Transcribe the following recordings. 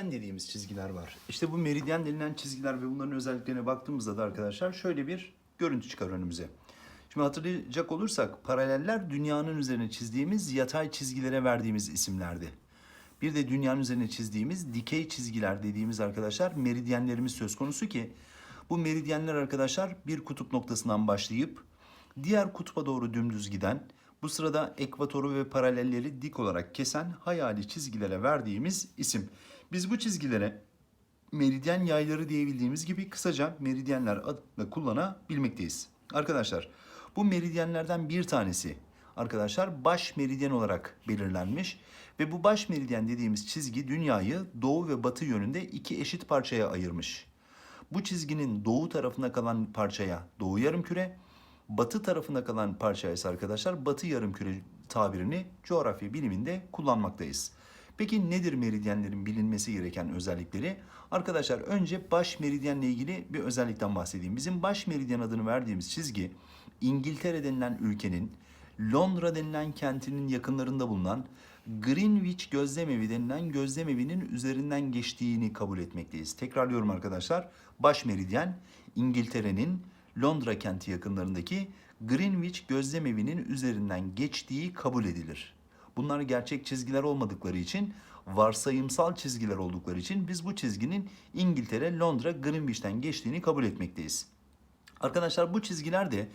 meridyen dediğimiz çizgiler var. İşte bu meridyen denilen çizgiler ve bunların özelliklerine baktığımızda da arkadaşlar şöyle bir görüntü çıkar önümüze. Şimdi hatırlayacak olursak paraleller dünyanın üzerine çizdiğimiz yatay çizgilere verdiğimiz isimlerdi. Bir de dünyanın üzerine çizdiğimiz dikey çizgiler dediğimiz arkadaşlar meridyenlerimiz söz konusu ki bu meridyenler arkadaşlar bir kutup noktasından başlayıp diğer kutba doğru dümdüz giden bu sırada ekvatoru ve paralelleri dik olarak kesen hayali çizgilere verdiğimiz isim. Biz bu çizgilere meridyen yayları diyebildiğimiz gibi kısaca meridyenler adını kullanabilmekteyiz. Arkadaşlar bu meridyenlerden bir tanesi arkadaşlar baş meridyen olarak belirlenmiş ve bu baş meridyen dediğimiz çizgi dünyayı doğu ve batı yönünde iki eşit parçaya ayırmış. Bu çizginin doğu tarafına kalan parçaya doğu yarımküre, batı tarafına kalan parçaya ise arkadaşlar batı yarımküre tabirini coğrafya biliminde kullanmaktayız. Peki nedir meridyenlerin bilinmesi gereken özellikleri? Arkadaşlar önce baş meridyenle ilgili bir özellikten bahsedeyim. Bizim baş meridyen adını verdiğimiz çizgi İngiltere denilen ülkenin Londra denilen kentinin yakınlarında bulunan Greenwich gözlemevi denilen gözlemevinin üzerinden geçtiğini kabul etmekteyiz. Tekrarlıyorum arkadaşlar. Baş meridyen İngiltere'nin Londra kenti yakınlarındaki Greenwich gözlemevinin üzerinden geçtiği kabul edilir. Bunlar gerçek çizgiler olmadıkları için varsayımsal çizgiler oldukları için biz bu çizginin İngiltere, Londra, Greenwich'ten geçtiğini kabul etmekteyiz. Arkadaşlar bu çizgiler de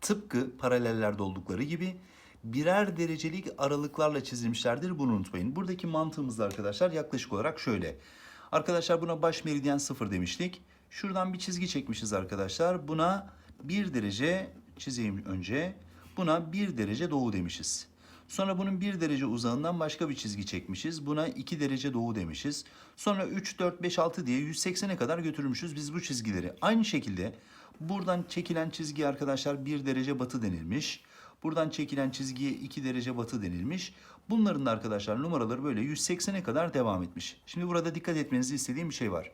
tıpkı paralellerde oldukları gibi birer derecelik aralıklarla çizilmişlerdir. Bunu unutmayın. Buradaki mantığımız da arkadaşlar yaklaşık olarak şöyle. Arkadaşlar buna baş meridyen 0 demiştik. Şuradan bir çizgi çekmişiz arkadaşlar. Buna 1 derece çizeyim önce. Buna 1 derece doğu demişiz. Sonra bunun 1 derece uzağından başka bir çizgi çekmişiz. Buna 2 derece doğu demişiz. Sonra 3, 4, 5, 6 diye 180'e kadar götürmüşüz biz bu çizgileri. Aynı şekilde buradan çekilen çizgi arkadaşlar 1 derece batı denilmiş. Buradan çekilen çizgiye 2 derece batı denilmiş. Bunların da arkadaşlar numaraları böyle 180'e kadar devam etmiş. Şimdi burada dikkat etmenizi istediğim bir şey var.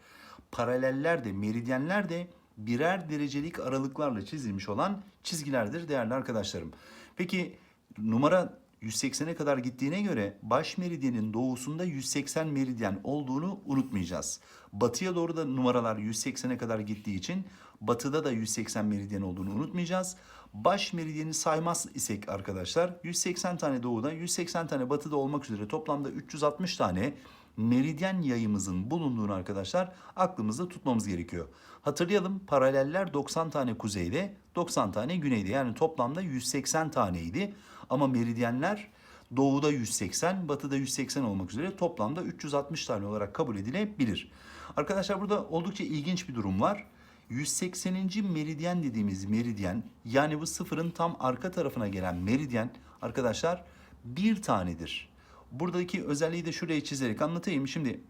Paraleller de meridyenler de birer derecelik aralıklarla çizilmiş olan çizgilerdir değerli arkadaşlarım. Peki numara 180'e kadar gittiğine göre baş meridyenin doğusunda 180 meridyen olduğunu unutmayacağız. Batıya doğru da numaralar 180'e kadar gittiği için batıda da 180 meridyen olduğunu unutmayacağız. Baş meridyeni saymaz isek arkadaşlar 180 tane doğuda 180 tane batıda olmak üzere toplamda 360 tane meridyen yayımızın bulunduğunu arkadaşlar aklımızda tutmamız gerekiyor. Hatırlayalım paraleller 90 tane kuzeyde 90 tane güneyde yani toplamda 180 taneydi. Ama meridyenler doğuda 180 batıda 180 olmak üzere toplamda 360 tane olarak kabul edilebilir. Arkadaşlar burada oldukça ilginç bir durum var. 180. meridyen dediğimiz meridyen yani bu sıfırın tam arka tarafına gelen meridyen arkadaşlar bir tanedir. Buradaki özelliği de şuraya çizerek anlatayım. Şimdi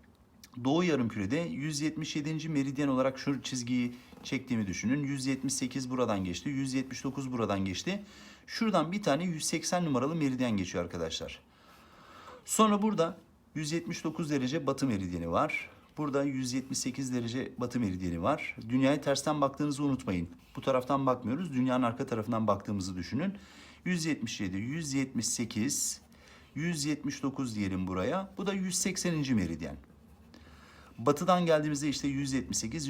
Doğu yarımkürede 177. meridyen olarak şu çizgiyi çektiğimi düşünün. 178 buradan geçti. 179 buradan geçti. Şuradan bir tane 180 numaralı meridyen geçiyor arkadaşlar. Sonra burada 179 derece batı meridyeni var. Burada 178 derece batı meridyeni var. Dünyaya tersten baktığınızı unutmayın. Bu taraftan bakmıyoruz. Dünyanın arka tarafından baktığımızı düşünün. 177, 178, 179 diyelim buraya. Bu da 180. meridyen. Batıdan geldiğimizde işte 178,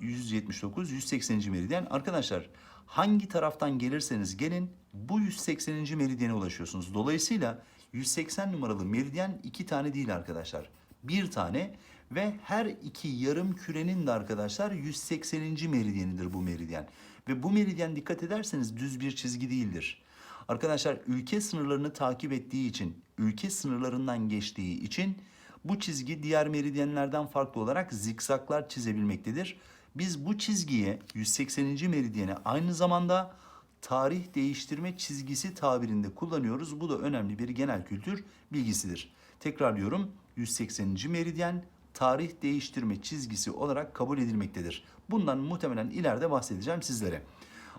179, 180. meridyen. Arkadaşlar hangi taraftan gelirseniz gelin bu 180. meridyene ulaşıyorsunuz. Dolayısıyla 180 numaralı meridyen iki tane değil arkadaşlar. Bir tane ve her iki yarım kürenin de arkadaşlar 180. meridyenidir bu meridyen. Ve bu meridyen dikkat ederseniz düz bir çizgi değildir. Arkadaşlar ülke sınırlarını takip ettiği için, ülke sınırlarından geçtiği için bu çizgi diğer meridyenlerden farklı olarak zikzaklar çizebilmektedir. Biz bu çizgiye 180. meridyene aynı zamanda tarih değiştirme çizgisi tabirinde kullanıyoruz. Bu da önemli bir genel kültür bilgisidir. Tekrarlıyorum 180. meridyen tarih değiştirme çizgisi olarak kabul edilmektedir. Bundan muhtemelen ileride bahsedeceğim sizlere.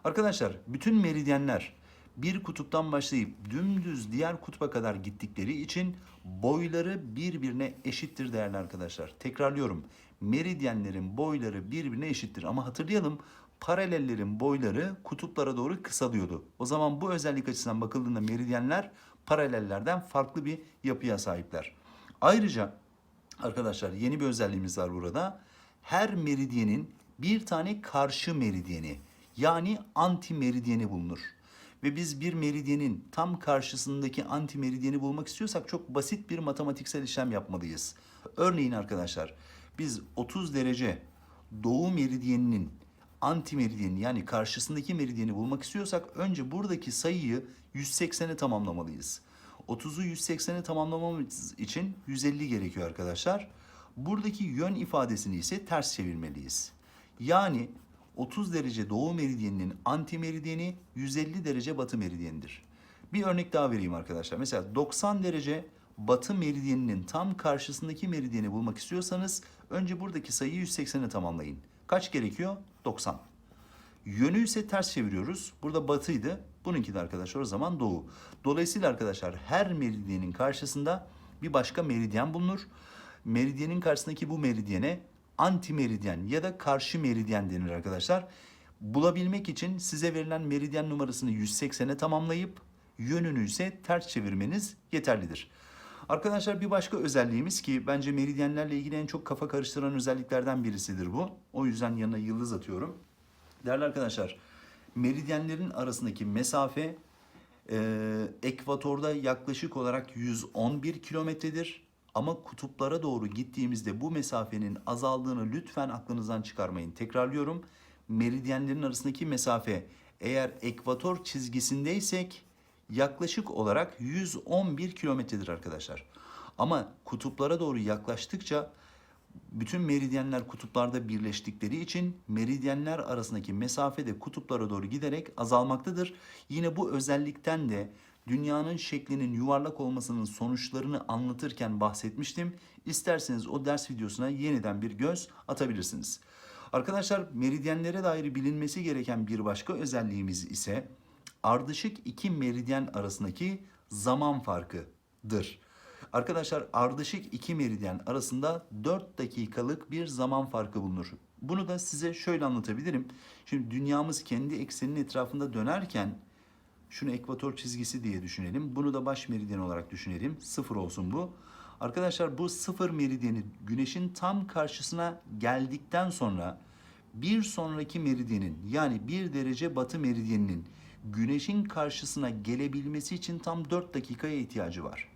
Arkadaşlar bütün meridyenler bir kutuptan başlayıp dümdüz diğer kutba kadar gittikleri için boyları birbirine eşittir değerli arkadaşlar. Tekrarlıyorum. Meridyenlerin boyları birbirine eşittir ama hatırlayalım paralellerin boyları kutuplara doğru kısalıyordu. O zaman bu özellik açısından bakıldığında meridyenler paralellerden farklı bir yapıya sahipler. Ayrıca Arkadaşlar yeni bir özelliğimiz var burada. Her meridyenin bir tane karşı meridyeni yani anti meridyeni bulunur. Ve biz bir meridyenin tam karşısındaki anti meridyeni bulmak istiyorsak çok basit bir matematiksel işlem yapmalıyız. Örneğin arkadaşlar biz 30 derece doğu meridyeninin anti meridyenini yani karşısındaki meridyeni bulmak istiyorsak önce buradaki sayıyı 180'e tamamlamalıyız. 30'u 180'e tamamlamamız için 150 gerekiyor arkadaşlar. Buradaki yön ifadesini ise ters çevirmeliyiz. Yani 30 derece doğu meridyeninin anti meridyeni 150 derece batı meridyenidir. Bir örnek daha vereyim arkadaşlar. Mesela 90 derece batı meridyeninin tam karşısındaki meridyeni bulmak istiyorsanız önce buradaki sayıyı 180'e tamamlayın. Kaç gerekiyor? 90. Yönü ise ters çeviriyoruz. Burada batıydı. Bununki de arkadaşlar o zaman doğu. Dolayısıyla arkadaşlar her meridyenin karşısında bir başka meridyen bulunur. Meridyenin karşısındaki bu meridyene anti meridyen ya da karşı meridyen denir arkadaşlar. Bulabilmek için size verilen meridyen numarasını 180'e tamamlayıp yönünü ise ters çevirmeniz yeterlidir. Arkadaşlar bir başka özelliğimiz ki bence meridyenlerle ilgili en çok kafa karıştıran özelliklerden birisidir bu. O yüzden yanına yıldız atıyorum. Değerli arkadaşlar, meridyenlerin arasındaki mesafe e, ekvatorda yaklaşık olarak 111 kilometredir. Ama kutuplara doğru gittiğimizde bu mesafenin azaldığını lütfen aklınızdan çıkarmayın. Tekrarlıyorum. Meridyenlerin arasındaki mesafe eğer ekvator çizgisindeysek yaklaşık olarak 111 kilometredir arkadaşlar. Ama kutuplara doğru yaklaştıkça bütün meridyenler kutuplarda birleştikleri için meridyenler arasındaki mesafe de kutuplara doğru giderek azalmaktadır. Yine bu özellikten de dünyanın şeklinin yuvarlak olmasının sonuçlarını anlatırken bahsetmiştim. İsterseniz o ders videosuna yeniden bir göz atabilirsiniz. Arkadaşlar meridyenlere dair bilinmesi gereken bir başka özelliğimiz ise ardışık iki meridyen arasındaki zaman farkıdır. Arkadaşlar ardışık iki meridyen arasında 4 dakikalık bir zaman farkı bulunur. Bunu da size şöyle anlatabilirim. Şimdi dünyamız kendi ekseninin etrafında dönerken şunu ekvator çizgisi diye düşünelim. Bunu da baş meridyen olarak düşünelim. Sıfır olsun bu. Arkadaşlar bu sıfır meridyeni güneşin tam karşısına geldikten sonra bir sonraki meridyenin yani bir derece batı meridyeninin güneşin karşısına gelebilmesi için tam 4 dakikaya ihtiyacı var.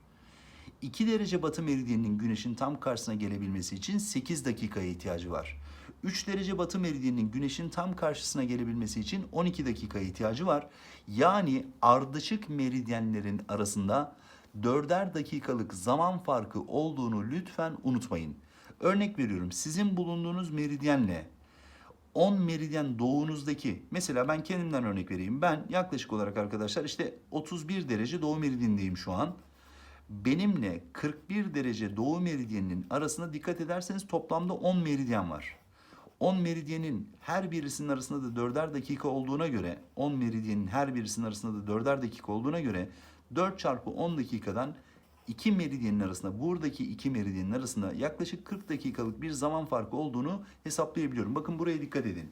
2 derece batı meridyeninin güneşin tam karşısına gelebilmesi için 8 dakikaya ihtiyacı var. 3 derece batı meridyeninin güneşin tam karşısına gelebilmesi için 12 dakikaya ihtiyacı var. Yani ardışık meridyenlerin arasında 4'er dakikalık zaman farkı olduğunu lütfen unutmayın. Örnek veriyorum sizin bulunduğunuz meridyenle 10 meridyen doğunuzdaki mesela ben kendimden örnek vereyim. Ben yaklaşık olarak arkadaşlar işte 31 derece doğu meridyenindeyim şu an. Benimle 41 derece doğu meridyeninin arasında dikkat ederseniz toplamda 10 meridyen var. 10 meridyenin her birisinin arasında da 4'er dakika olduğuna göre 10 meridyenin her birisinin arasında da 4'er dakika olduğuna göre 4 çarpı 10 dakikadan iki meridyenin arasında buradaki iki meridyenin arasında yaklaşık 40 dakikalık bir zaman farkı olduğunu hesaplayabiliyorum. Bakın buraya dikkat edin.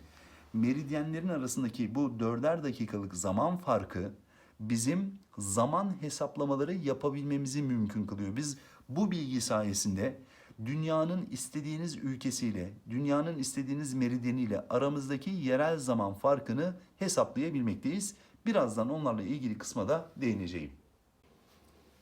Meridyenlerin arasındaki bu 4'er dakikalık zaman farkı bizim zaman hesaplamaları yapabilmemizi mümkün kılıyor. Biz bu bilgi sayesinde dünyanın istediğiniz ülkesiyle, dünyanın istediğiniz meridyeniyle aramızdaki yerel zaman farkını hesaplayabilmekteyiz. Birazdan onlarla ilgili kısma da değineceğim.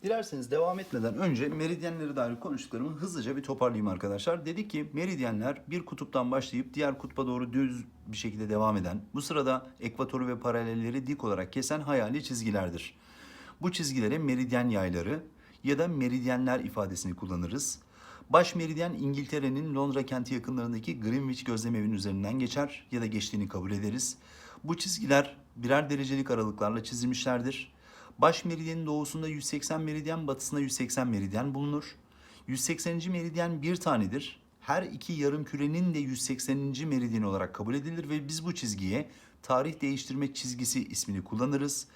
Dilerseniz devam etmeden önce meridyenlere dair konuştuklarımı hızlıca bir toparlayayım arkadaşlar. Dedik ki meridyenler bir kutuptan başlayıp diğer kutba doğru düz bir şekilde devam eden, bu sırada ekvatoru ve paralelleri dik olarak kesen hayali çizgilerdir. Bu çizgilere meridyen yayları ya da meridyenler ifadesini kullanırız. Baş meridyen İngiltere'nin Londra kenti yakınlarındaki Greenwich gözlemevinin üzerinden geçer ya da geçtiğini kabul ederiz. Bu çizgiler birer derecelik aralıklarla çizilmişlerdir. Baş meridyenin doğusunda 180 meridyen, batısında 180 meridyen bulunur. 180. meridyen bir tanedir. Her iki yarım kürenin de 180. meridyen olarak kabul edilir ve biz bu çizgiye tarih değiştirme çizgisi ismini kullanırız.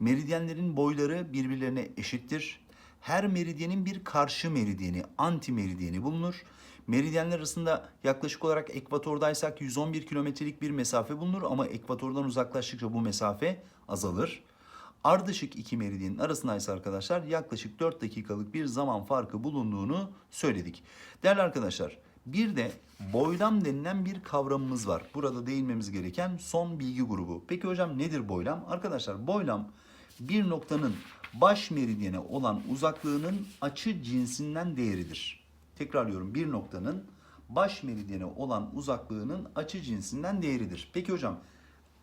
Meridyenlerin boyları birbirlerine eşittir. Her meridyenin bir karşı meridyeni, anti meridyeni bulunur. Meridyenler arasında yaklaşık olarak ekvatordaysak 111 kilometrelik bir mesafe bulunur ama ekvatordan uzaklaştıkça bu mesafe azalır. Ardışık iki meridyenin arasındaysa arkadaşlar yaklaşık 4 dakikalık bir zaman farkı bulunduğunu söyledik. Değerli arkadaşlar bir de boylam denilen bir kavramımız var. Burada değinmemiz gereken son bilgi grubu. Peki hocam nedir boylam? Arkadaşlar boylam bir noktanın baş meridyene olan uzaklığının açı cinsinden değeridir. Tekrarlıyorum bir noktanın baş meridyene olan uzaklığının açı cinsinden değeridir. Peki hocam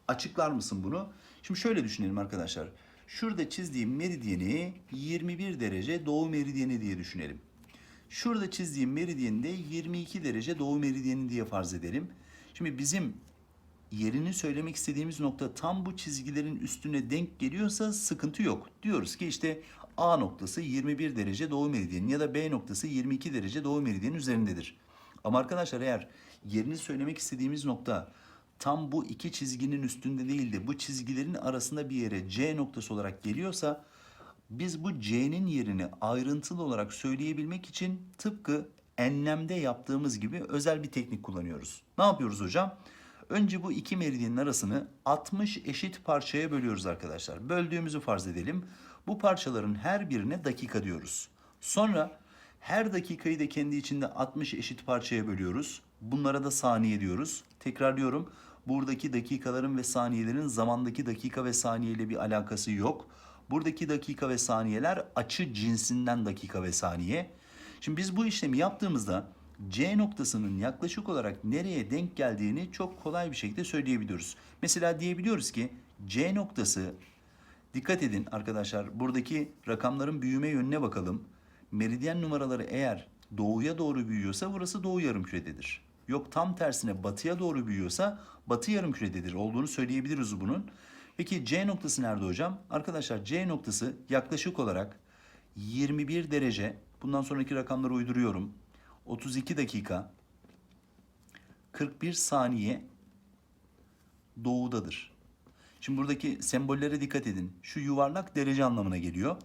açıklar mısın bunu? Şimdi şöyle düşünelim arkadaşlar. Şurada çizdiğim meridyeni 21 derece doğu meridyeni diye düşünelim. Şurada çizdiğim meridyeni de 22 derece doğu meridyeni diye farz edelim. Şimdi bizim yerini söylemek istediğimiz nokta tam bu çizgilerin üstüne denk geliyorsa sıkıntı yok. Diyoruz ki işte A noktası 21 derece doğu meridyenin ya da B noktası 22 derece doğu meridyenin üzerindedir. Ama arkadaşlar eğer yerini söylemek istediğimiz nokta tam bu iki çizginin üstünde değil de bu çizgilerin arasında bir yere C noktası olarak geliyorsa biz bu C'nin yerini ayrıntılı olarak söyleyebilmek için tıpkı enlemde yaptığımız gibi özel bir teknik kullanıyoruz. Ne yapıyoruz hocam? Önce bu iki meridyenin arasını 60 eşit parçaya bölüyoruz arkadaşlar. Böldüğümüzü farz edelim. Bu parçaların her birine dakika diyoruz. Sonra her dakikayı da kendi içinde 60 eşit parçaya bölüyoruz. Bunlara da saniye diyoruz. Tekrarlıyorum. Buradaki dakikaların ve saniyelerin zamandaki dakika ve saniye ile bir alakası yok. Buradaki dakika ve saniyeler açı cinsinden dakika ve saniye. Şimdi biz bu işlemi yaptığımızda C noktasının yaklaşık olarak nereye denk geldiğini çok kolay bir şekilde söyleyebiliyoruz. Mesela diyebiliyoruz ki C noktası dikkat edin arkadaşlar buradaki rakamların büyüme yönüne bakalım. Meridyen numaraları eğer doğuya doğru büyüyorsa burası doğu yarımkürededir. Yok tam tersine batıya doğru büyüyorsa batı yarımkürededir olduğunu söyleyebiliriz bunun. Peki C noktası nerede hocam? Arkadaşlar C noktası yaklaşık olarak 21 derece. Bundan sonraki rakamları uyduruyorum. 32 dakika 41 saniye doğudadır. Şimdi buradaki sembollere dikkat edin. Şu yuvarlak derece anlamına geliyor.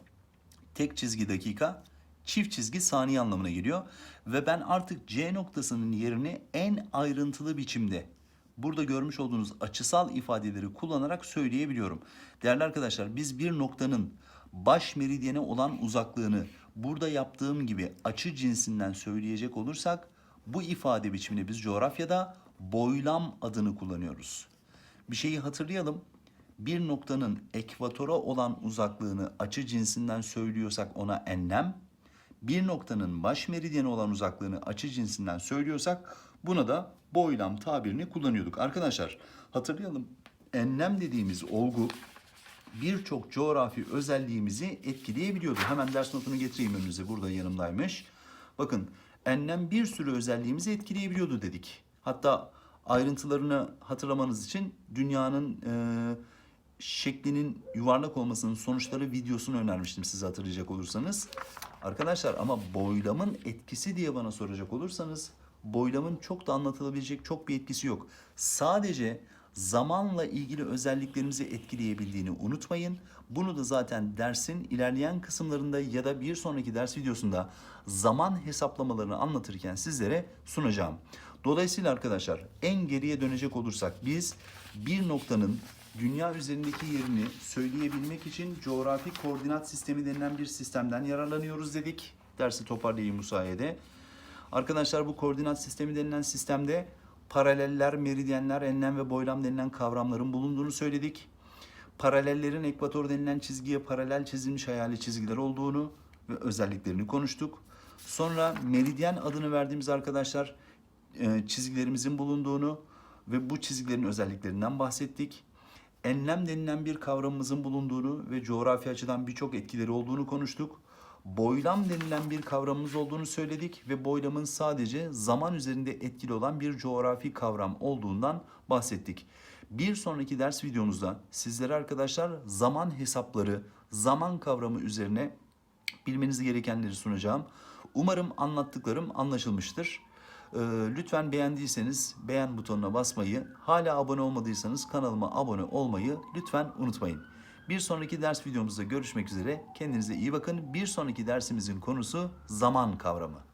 Tek çizgi dakika, çift çizgi saniye anlamına geliyor. Ve ben artık C noktasının yerini en ayrıntılı biçimde burada görmüş olduğunuz açısal ifadeleri kullanarak söyleyebiliyorum. Değerli arkadaşlar biz bir noktanın baş meridyene olan uzaklığını burada yaptığım gibi açı cinsinden söyleyecek olursak bu ifade biçimini biz coğrafyada boylam adını kullanıyoruz. Bir şeyi hatırlayalım. Bir noktanın ekvatora olan uzaklığını açı cinsinden söylüyorsak ona enlem, bir noktanın baş meridyene olan uzaklığını açı cinsinden söylüyorsak buna da boylam tabirini kullanıyorduk. Arkadaşlar hatırlayalım enlem dediğimiz olgu birçok coğrafi özelliğimizi etkileyebiliyordu. Hemen ders notunu getireyim önünüze. Burada yanımdaymış. Bakın enlem bir sürü özelliğimizi etkileyebiliyordu dedik. Hatta ayrıntılarını hatırlamanız için dünyanın e, şeklinin yuvarlak olmasının sonuçları videosunu önermiştim size hatırlayacak olursanız. Arkadaşlar ama boylamın etkisi diye bana soracak olursanız boylamın çok da anlatılabilecek çok bir etkisi yok. Sadece zamanla ilgili özelliklerimizi etkileyebildiğini unutmayın. Bunu da zaten dersin ilerleyen kısımlarında ya da bir sonraki ders videosunda zaman hesaplamalarını anlatırken sizlere sunacağım. Dolayısıyla arkadaşlar en geriye dönecek olursak biz bir noktanın dünya üzerindeki yerini söyleyebilmek için coğrafi koordinat sistemi denilen bir sistemden yararlanıyoruz dedik. Dersi toparlayayım bu sayede. Arkadaşlar bu koordinat sistemi denilen sistemde paraleller, meridyenler, enlem ve boylam denilen kavramların bulunduğunu söyledik. Paralellerin ekvator denilen çizgiye paralel çizilmiş hayali çizgiler olduğunu ve özelliklerini konuştuk. Sonra meridyen adını verdiğimiz arkadaşlar e, çizgilerimizin bulunduğunu ve bu çizgilerin özelliklerinden bahsettik. Enlem denilen bir kavramımızın bulunduğunu ve coğrafi açıdan birçok etkileri olduğunu konuştuk. Boylam denilen bir kavramımız olduğunu söyledik ve boylamın sadece zaman üzerinde etkili olan bir coğrafi kavram olduğundan bahsettik. Bir sonraki ders videomuzda sizlere arkadaşlar zaman hesapları, zaman kavramı üzerine bilmeniz gerekenleri sunacağım. Umarım anlattıklarım anlaşılmıştır. Ee, lütfen beğendiyseniz beğen butonuna basmayı, hala abone olmadıysanız kanalıma abone olmayı lütfen unutmayın. Bir sonraki ders videomuzda görüşmek üzere. Kendinize iyi bakın. Bir sonraki dersimizin konusu zaman kavramı.